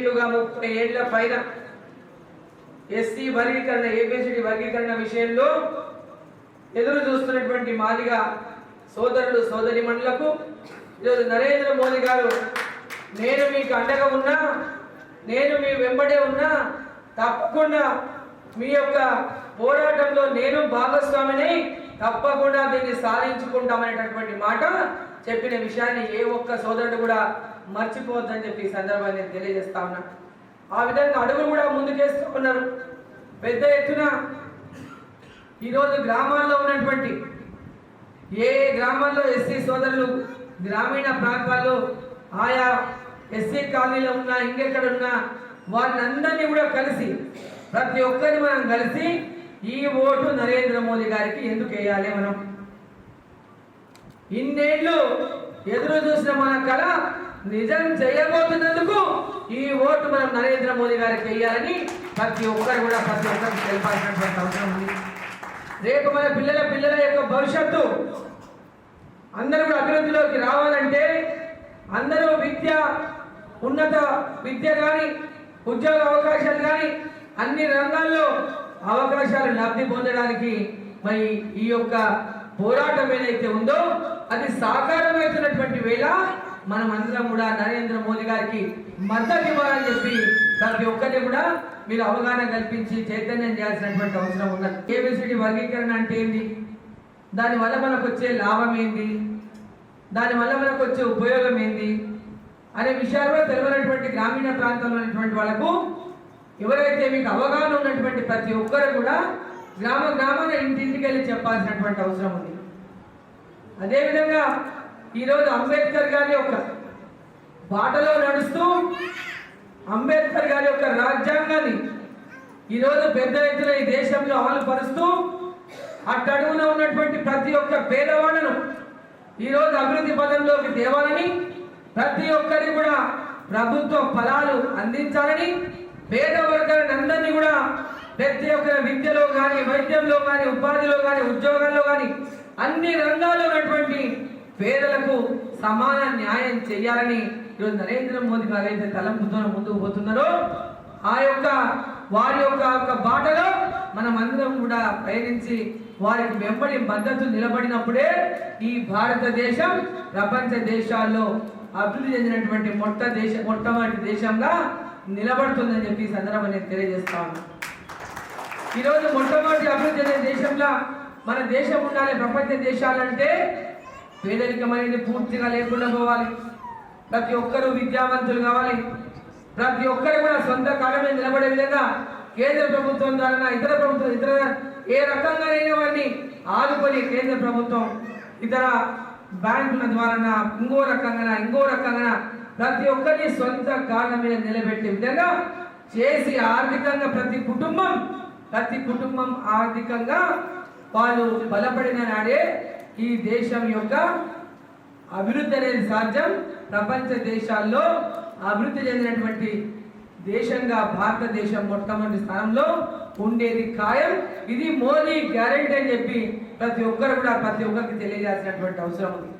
ఇన్నేళ్ళుగా ముప్పై ఏళ్ళ పైన ఎస్సీ వర్గీకరణ ఏపీసీడీ వర్గీకరణ విషయంలో ఎదురు చూస్తున్నటువంటి మాదిగా సోదరులు సోదరి మండలకు ఈరోజు నరేంద్ర మోదీ గారు నేను మీకు అండగా ఉన్నా నేను మీ వెంబడే ఉన్నా తప్పకుండా మీ యొక్క పోరాటంలో నేను భాగస్వామిని తప్పకుండా దీన్ని సాధించుకుంటామనేటటువంటి మాట చెప్పిన విషయాన్ని ఏ ఒక్క సోదరుడు కూడా మర్చిపోవద్దని చెప్పి ఈ సందర్భాన్ని నేను తెలియజేస్తా ఉన్నా. ఆ విధంగా అడుగులు కూడా ముందుకేస్తూ ఉన్నారు. పెద్ద ఎత్తున ఈరోజు గ్రామాల్లో ఉన్నటువంటి ఏ గ్రామాల్లో ఎస్సీ సోదరులు గ్రామీణ ప్రాంతాల్లో ఆయా ఎస్సీ కాలనీలో ఉన్నా ఇంకెక్కడ ఉన్నా వారిని అందరినీ కూడా కలిసి ప్రతి ఒక్కరిని మనం కలిసి ఈ ఓటు నరేంద్ర మోదీ గారికి ఎందుకు వేయాలి మనం? ఇన్నేళ్ళు ఎదురు చూసిన మన కళ నిజం చేయబోతున్నందుకు ఈ ఓటు మనం నరేంద్ర మోదీ గారికి వేయాలని ప్రతి ఒక్కరు కూడా ప్రతి ఒక్కరికి తెలిపాల్సినటువంటి అవసరం ఉంది. రేపు మన పిల్లల పిల్లల యొక్క భవిష్యత్తు అందరూ కూడా అభివృద్ధిలోకి రావాలంటే అందరూ విద్య ఉన్నత విద్య కానీ ఉద్యోగ అవకాశాలు కానీ అన్ని రంగాల్లో అవకాశాలు లబ్ధి పొందడానికి మరి ఈ యొక్క పోరాటం ఏదైతే ఉందో అది సాకారమవుతున్నటువంటి వేళ మనం అందరం కూడా నరేంద్ర మోదీ గారికి మద్దతు ఇవ్వాలని చెప్పి ప్రతి ఒక్కరిని కూడా మీరు అవగాహన కల్పించి చైతన్యం చేయాల్సినటువంటి అవసరం ఉన్నది కేబిసిటీ వర్గీకరణ అంటే ఏంటి దానివల్ల మనకు వచ్చే లాభం ఏంటి దానివల్ల మనకు వచ్చే ఉపయోగం ఏంటి అనే విషయాలు తెలియనటువంటి గ్రామీణ ప్రాంతంలో ఉన్నటువంటి వాళ్ళకు ఎవరైతే మీకు అవగాహన ఉన్నటువంటి ప్రతి ఒక్కరు కూడా గ్రామ గ్రామాన ఇంటింటికి వెళ్ళి చెప్పాల్సినటువంటి అవసరం ఉంది. అదేవిధంగా ఈరోజు అంబేద్కర్ గారి యొక్క బాటలో నడుస్తూ అంబేద్కర్ గారి యొక్క రాజ్యాంగాన్ని ఈరోజు పెద్ద ఎత్తున ఈ దేశంలో అమలు పరుస్తూ అట్టడుగున ఉన్నటువంటి ప్రతి ఒక్క పేదవాళ్ళను ఈరోజు అభివృద్ధి పదంలోకి తేవాలని ప్రతి ఒక్కరికి కూడా ప్రభుత్వ ఫలాలు అందించాలని పేద ప్రతి ఒక్క విద్యలో కానీ వైద్యంలో కానీ ఉపాధిలో కానీ ఉద్యోగాల్లో కానీ అన్ని రంగాల్లో ఉన్నటువంటి పేదలకు సమాన న్యాయం చేయాలని ఈరోజు నరేంద్ర మోదీ గారు అయితే తలంపుతో ముందుకు పోతున్నారో ఆ యొక్క వారి యొక్క యొక్క బాటలో మనం అందరం కూడా ప్రయాణించి వారికి వెంబడి మద్దతు నిలబడినప్పుడే ఈ భారతదేశం ప్రపంచ దేశాల్లో అభివృద్ధి చెందినటువంటి మొట్ట దేశ మొట్టమొదటి దేశంగా నిలబడుతుందని చెప్పి సందర్భం నేను తెలియజేస్తా ఉన్నాను. ఈరోజు మొట్టమొదటి అభివృద్ధి చెందిన దేశంలో మన దేశం ఉండాలి ప్రపంచ దేశాలంటే పేదరికం అనేది పూర్తిగా లేకుండా పోవాలి. ప్రతి ఒక్కరూ విద్యావంతులు కావాలి. ప్రతి ఒక్కరు కూడా సొంత కాలమే మీద నిలబడే విధంగా కేంద్ర ప్రభుత్వం ద్వారా ఇతర ప్రభుత్వం ఇతర ఏ రకంగానైనా వారిని ఆదుకొని కేంద్ర ప్రభుత్వం ఇతర బ్యాంకుల ద్వారా ఇంకో రకంగా ఇంకో రకంగా ప్రతి ఒక్కరిని సొంత కాలం మీద నిలబెట్టే విధంగా చేసి ఆర్థికంగా ప్రతి కుటుంబం ప్రతి కుటుంబం ఆర్థికంగా వాళ్ళు బలపడిన నాడే ఈ దేశం యొక్క అభివృద్ధి అనేది సాధ్యం. ప్రపంచ దేశాల్లో అభివృద్ధి చెందినటువంటి దేశంగా భారతదేశం మొట్టమొదటి స్థానంలో ఉండేది ఖాయం. ఇది మోదీ గ్యారెంటీ అని చెప్పి ప్రతి ఒక్కరు కూడా ప్రతి ఒక్కరికి తెలియజేసినటువంటి అవసరం ఉంది.